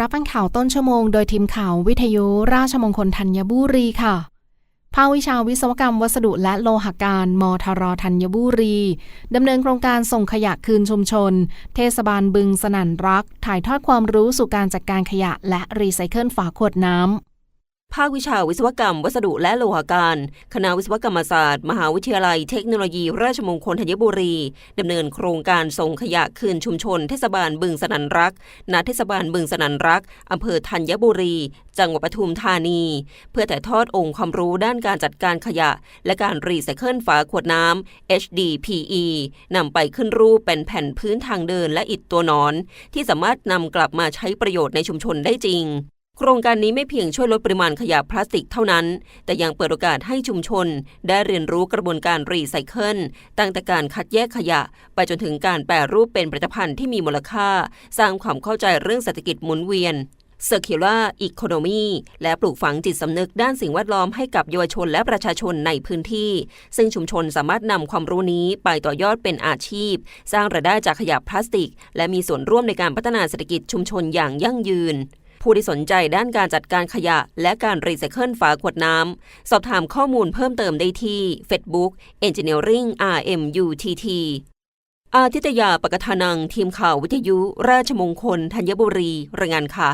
รับฟังข่าวต้นชั่วโมงโดยทีมข่าววิทยุราชมงคลธัญบุรีค่ะ ภาควิชาวิศวกรรมวัสดุและโลหการมทรธัญบุรีดำเนินโครงการส่งขยะคืนชุมชน เทศบาลบึงสนั่นรัก ถ่ายทอดความรู้สู่การจัดการขยะและรีไซเคิลฝาขวดน้ำ ภาควิชาวิศวกรรม วัสดุและโลหการ คณะวิศวกรรมศาสตร์ มหาวิทยาลัยเทคโนโลยี ราชมงคลธัญบุรีดำเนินโครงการส่งขยะคืนชุมชน เทศบาลบึงสนันรักณเทศบาลบึงสนันรักอำเภอธัญบุรี จังหวัดปทุมธานี เพื่อถ่ายทอดองค์ความรู้ด้านการจัดการขยะ และการรีไซเคิลฝาขวดน้ำ HDPE นำไปขึ้นรูปเป็นแผ่นพื้นทางเดินและอิฐตัวนอน ที่สามารถนำกลับมาใช้ประโยชน์ในชุมชนได้จริง โครงการนี้ไม่เพียงช่วยลดปริมาณขยะพลาสติกเท่านั้น แต่ยังเปิดโอกาสให้ชุมชน ได้เรียนรู้กระบวนการรีไซเคิล ตั้งแต่การคัดแยกขยะ ไปจนถึงการแปรรูปเป็นผลิตภัณฑ์ที่มีมูลค่า สร้างความเข้าใจเรื่องเศรษฐกิจหมุนเวียน Circular Economy และปลูกฝังจิตสำนึกด้านสิ่งแวดล้อมให้กับเยาวชนและประชาชนในพื้นที่ ซึ่งชุมชนสามารถนำความรู้นี้ไปต่อยอดเป็นอาชีพ สร้างรายได้จากขยะพลาสติก และมีส่วนร่วมในการพัฒนาเศรษฐกิจชุมชนอย่างยั่งยืน ผู้ที่สนใจด้านการจัดการขยะ และการรีไซเคิลฝาขวดน้ำ สอบถามข้อมูลเพิ่มเติมได้ที่ Facebook Engineering RMUTT อาทิตยาปกทานังทีมข่าววิทยุ ราชมงคล ธัญบุรีรายงานค่ะ